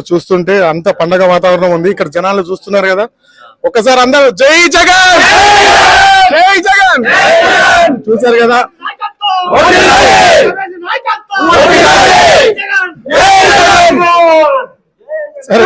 చూస్తుంటే అంత పండగ వాతావరణం ఉంది. ఇక్కడ జనాలు చూస్తున్నారు కదా. ఒకసారి అందరూ జై జగన్! జై జగన్! చూసారు కదా? సరే.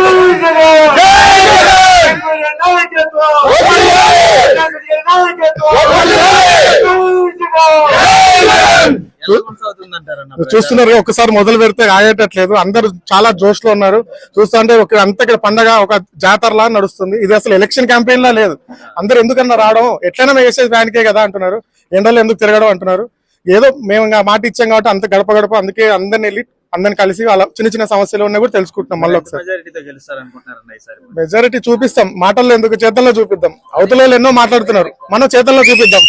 చూస్తున్నారు ఒకసారి మొదలు పెడితే ఆగేటట్లేదు. అందరూ చాలా జోష్లో ఉన్నారు. చూస్తా అంటే ఒక అంత ఇక్కడ పండగ ఒక జాతరలా నడుస్తుంది. ఇది అసలు ఎలక్షన్ క్యాంపెయిన్ లా లేదు. అందరు ఎందుకన్నా రావడం? ఎట్లైనా వేసేది ఫ్యాన్కే కదా అంటున్నారు. ఎండలో ఎందుకు తిరగడం అంటున్నారు. ఏదో మేము ఇంకా మాట ఇచ్చాం కాబట్టి అంత గడప గడప అందుకే అందరిని వెళ్ళి అందరిని కలిసి వాళ్ళ చిన్న చిన్న సమస్యలు ఉన్నాయి కూడా తెలుసుకుంటున్నాం మళ్ళీ ఒకసారి. మెజారిటీ చూపిస్తాం. మాటల్లో ఎందుకు? చేతల్లో చూపిద్దాం. అవతల ఎన్నో మాట్లాడుతున్నారు. మనం చేతల్లో చూపిద్దాం.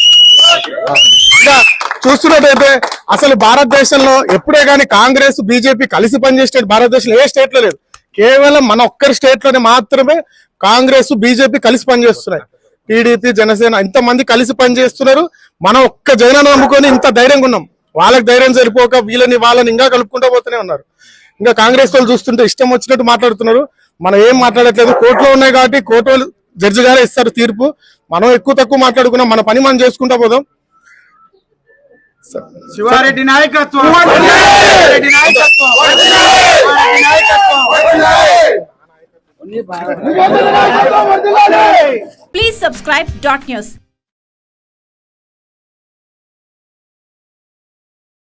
ఇంకా చూస్తున్నట్టయితే అసలు భారతదేశంలో ఎప్పుడే కానీ కాంగ్రెస్ బీజేపీ కలిసి పనిచేసే భారతదేశంలో ఏ స్టేట్లో లేదు. కేవలం మన ఒక్కరి స్టేట్లోనే మాత్రమే కాంగ్రెస్ బీజేపీ కలిసి పనిచేస్తున్నాయి. టీడీపీ జనసేన ఇంతమంది కలిసి పనిచేస్తున్నారు. మనం ఒక్క జగన్ నమ్ముకొని ఇంత ధైర్యంగా ఉన్నాం. వాళ్ళకి ధైర్యం సరిపోక వీళ్ళని వాళ్ళని ఇంకా కలుపుకుంటూ పోతూనే ఉన్నారు. ఇంకా కాంగ్రెస్ వాళ్ళు చూస్తుంటే ఇష్టం వచ్చినట్టు మాట్లాడుతున్నారు. మనం ఏం మాట్లాడట్లేదు. కోర్టులో ఉన్నాయి కాబట్టి కోర్టు జడ్జి గారే ఇస్తారు తీర్పు. మనం ఎక్కువ తక్కువ మాట్లాడుకున్నాం మన పని మనం చేసుకుంటా పోదాం. శివారెడ్డి నాయకత్వం. శివారెడ్డి నాయకత్వం. శివారెడ్డి నాయకత్వం.